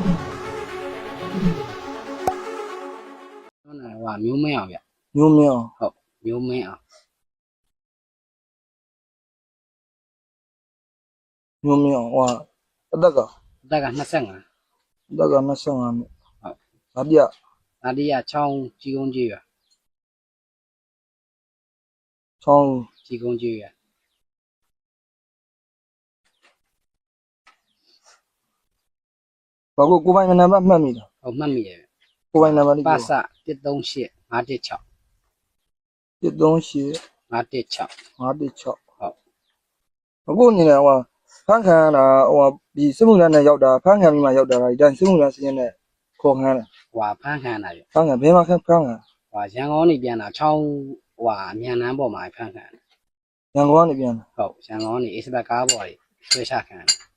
ကျွန်တော်ကမျိုးမင်းအောင်ဗျမျိုးမင်းအောင်ဟုတ်မျိုးမင်းအောင်မျိုးမင်းအောင်ဟိုအသက်ကအသက်က25အသက်က25နှစ်ဟုတ်ဗာပြနာတိယချောင်းကြီးကုန်းကြီးရချောင်းကြီးကုန်းကြီးရ ဘာကိုကိုပိုင်နံပါတ်မှတ်မိလားဟုတ်မှတ်မိတယ်ဗျကိုပိုင်နံပါတ်လေးပါပြောစ138 516 138 516 516ဟုတ်အခုအနေနဲ့ဟိုဖန်ခံရတာဟိုဒီစစ်မှုလန်းနဲ့ရောက်တာဖန်ခံပြီးမှရောက်တာဒီတိုင်းစစ်မှုလန်းစင်းနဲ့ခေါ်ခံတယ်ဟွာဖန်းခံတာဗျဖန်ခံဘယ်မှာခံဖန်ခံဟွာရန်ကုန်နေပြန်တာချောင်းဟွာအမြန်နန်းပေါ်မှာဖန်းခံတယ်ရန်ကုန်ကနေပြန်တာဟုတ်ရန်ကုန်နေအေးစဘတ်ကားပေါ်တွေဆွဲချခံတယ်